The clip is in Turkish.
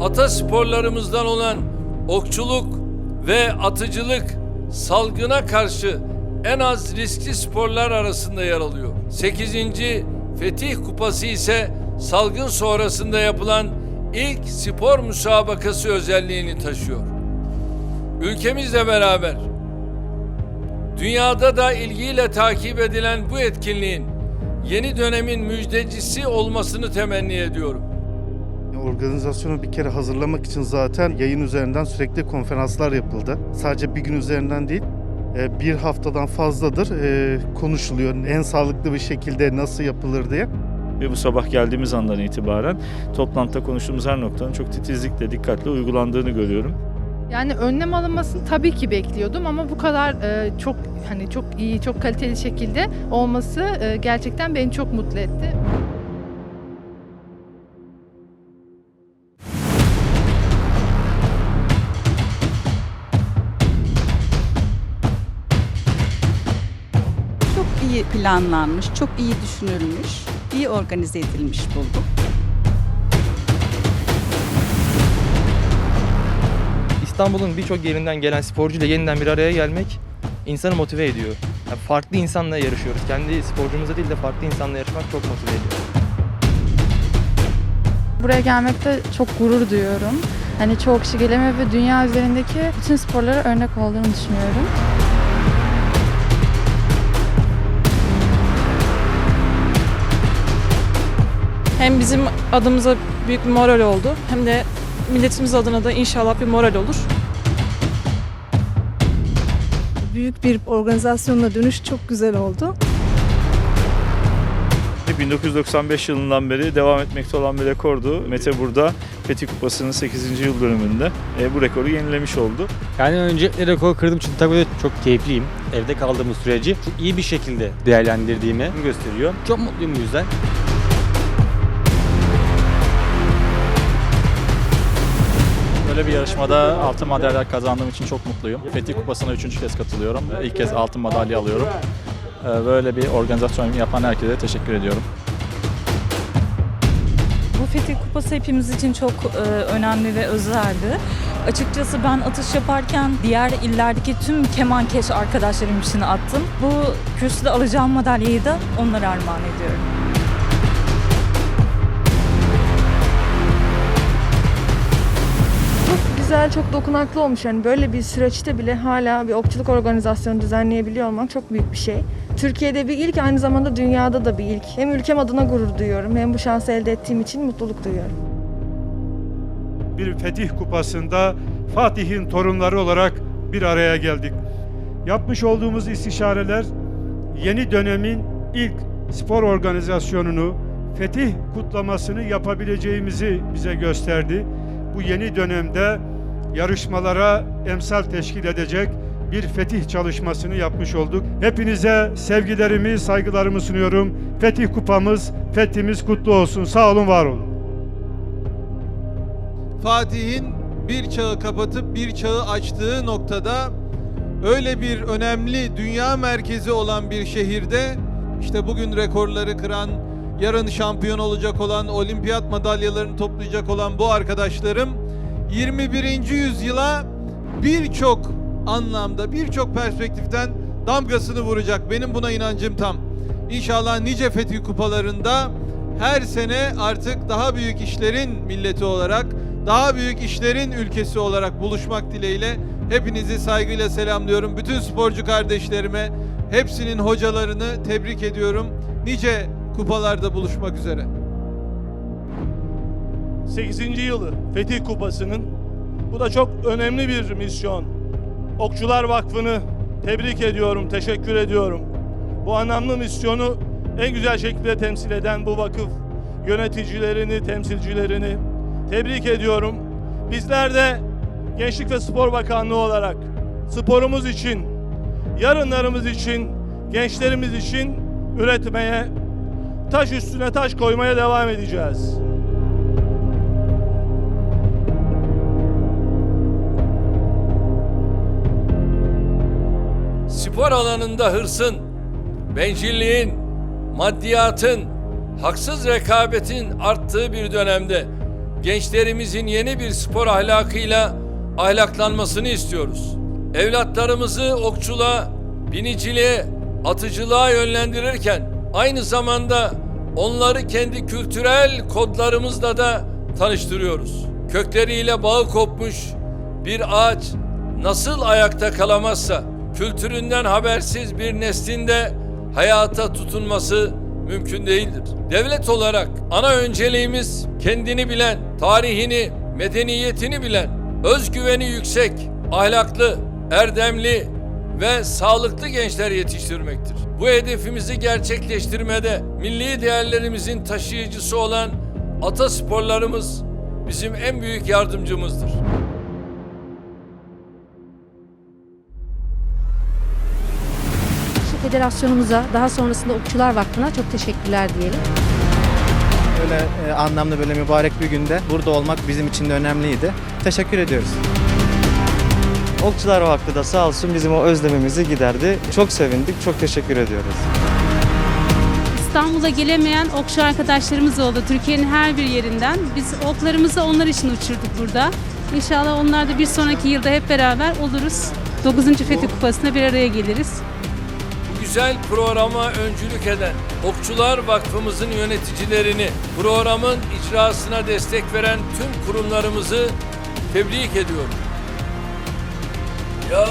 atasporlarımızdan olan okçuluk ve atıcılık salgına karşı en az riskli sporlar arasında yer alıyor. 8. Fetih Kupası ise salgın sonrasında yapılan ilk spor müsabakası özelliğini taşıyor. Ülkemizle beraber dünyada da ilgiyle takip edilen bu etkinliğin yeni dönemin müjdecisi olmasını temenni ediyorum. Organizasyonu bir kere hazırlamak için zaten yayın üzerinden sürekli konferanslar yapıldı. Sadece bir gün üzerinden değil, e, bir haftadan fazladır e, konuşuluyor. En sağlıklı bir şekilde nasıl yapılır diye. Ve bu sabah geldiğimiz andan itibaren toplantıda konuştuğumuz her noktanın çok titizlikle, dikkatle uygulandığını görüyorum. Yani önlem alınmasını tabii ki bekliyordum ama bu kadar e, çok hani çok iyi, çok kaliteli şekilde olması e, gerçekten beni çok mutlu etti. İyi planlanmış, çok iyi düşünülmüş, iyi organize edilmiş buldum. İstanbul'un birçok yerinden gelen sporcuyla yeniden bir araya gelmek insanı motive ediyor. Yani farklı insanla yarışıyoruz. Kendi sporcumuza değil de farklı insanla yarışmak çok motive ediyor. Buraya gelmekte çok gurur duyuyorum. Hani çoğu kişi gelemiyor ve dünya üzerindeki bütün sporlara örnek olduğunu düşünüyorum. Hem bizim adımıza büyük bir moral oldu hem de milletimiz adına da inşallah bir moral olur. büyük bir organizasyonla dönüş çok güzel oldu. 1995 yılından beri devam etmekte olan bir rekordu. Mete burada Fetih Kupası'nın 8. yıl dönümünde e, bu rekoru yenilemiş oldu. Yani öncelikle rekor kırdım çünkü tabii de çok keyifliyim. Evde kaldığımız süreci çok iyi bir şekilde değerlendirdiğimi gösteriyor. Çok mutluyum bu yüzden. Böyle bir yarışmada altın madalya kazandığım için çok mutluyum. Fetih Kupası'na üçüncü kez katılıyorum. İlk kez altın madalya alıyorum. Ee, Böyle bir organizasyon yapan herkese teşekkür ediyorum. Bu Fetih Kupası hepimiz için çok e, önemli ve özeldi. Açıkçası ben atış yaparken diğer illerdeki tüm kemankeş arkadaşlarım için attım. Bu kürsüde alacağım madalyayı da onlara armağan ediyorum. Güzel, çok dokunaklı olmuş. Yani böyle bir süreçte bile hala bir okçuluk organizasyonu düzenleyebiliyor olmak çok büyük bir şey. Türkiye'de bir ilk, aynı zamanda dünyada da bir ilk. Hem ülkem adına gurur duyuyorum, hem bu şansı elde ettiğim için mutluluk duyuyorum. bir Fetih Kupası'nda Fatih'in torunları olarak bir araya geldik. Yapmış olduğumuz istişareler yeni dönemin ilk spor organizasyonunu, Fetih kutlamasını yapabileceğimizi bize gösterdi. Bu yeni dönemde yarışmalara emsal teşkil edecek bir fetih çalışmasını yapmış olduk. Hepinize sevgilerimi, saygılarımı sunuyorum. Fetih kupamız, fethimiz kutlu olsun. Sağ olun, var olun. Fatih'in bir çağı kapatıp bir çağı açtığı noktada öyle bir önemli dünya merkezi olan bir şehirde işte bugün rekorları kıran, yarın şampiyon olacak olan, olimpiyat madalyalarını toplayacak olan bu arkadaşlarım 21. yüzyıla birçok anlamda, birçok perspektiften damgasını vuracak. Benim buna inancım tam. İnşallah nice fetih kupalarında her sene artık daha büyük işlerin milleti olarak, daha büyük işlerin ülkesi olarak buluşmak dileğiyle hepinizi saygıyla selamlıyorum. Bütün sporcu kardeşlerime, hepsinin hocalarını tebrik ediyorum. Nice kupalarda buluşmak üzere. 8. yılı Fetih Kupası'nın bu da çok önemli bir misyon. Okçular Vakfı'nı tebrik ediyorum, teşekkür ediyorum. Bu anlamlı misyonu en güzel şekilde temsil eden bu vakıf yöneticilerini, temsilcilerini tebrik ediyorum. Bizler de Gençlik ve Spor Bakanlığı olarak sporumuz için, yarınlarımız için, gençlerimiz için üretmeye, taş üstüne taş koymaya devam edeceğiz. Spor alanında hırsın, bencilliğin, maddiyatın, haksız rekabetin arttığı bir dönemde gençlerimizin yeni bir spor ahlakıyla ahlaklanmasını istiyoruz. Evlatlarımızı okçuluğa, biniciliğe, atıcılığa yönlendirirken aynı zamanda onları kendi kültürel kodlarımızla da tanıştırıyoruz. Kökleriyle bağı kopmuş bir ağaç nasıl ayakta kalamazsa kültüründen habersiz bir neslin de hayata tutunması mümkün değildir. Devlet olarak ana önceliğimiz kendini bilen, tarihini, medeniyetini bilen, özgüveni yüksek, ahlaklı, erdemli ve sağlıklı gençler yetiştirmektir. Bu hedefimizi gerçekleştirmede milli değerlerimizin taşıyıcısı olan atasporlarımız bizim en büyük yardımcımızdır. Federasyonumuza, daha sonrasında Okçular Vakfı'na çok teşekkürler diyelim. Böyle e, anlamlı böyle mübarek bir günde burada olmak bizim için de önemliydi. Teşekkür ediyoruz. Okçular Vakfı da sağ olsun bizim o özlemimizi giderdi. Çok sevindik, çok teşekkür ediyoruz. İstanbul'a gelemeyen okçu arkadaşlarımız oldu. Türkiye'nin her bir yerinden. Biz oklarımızı onlar için uçurduk burada. İnşallah onlar da bir sonraki yılda hep beraber oluruz. 9. Fethi Kupası'na bir araya geliriz. Güzel programa öncülük eden Okçular Vakfımızın yöneticilerini, programın icrasına destek veren tüm kurumlarımızı tebrik ediyorum. Ya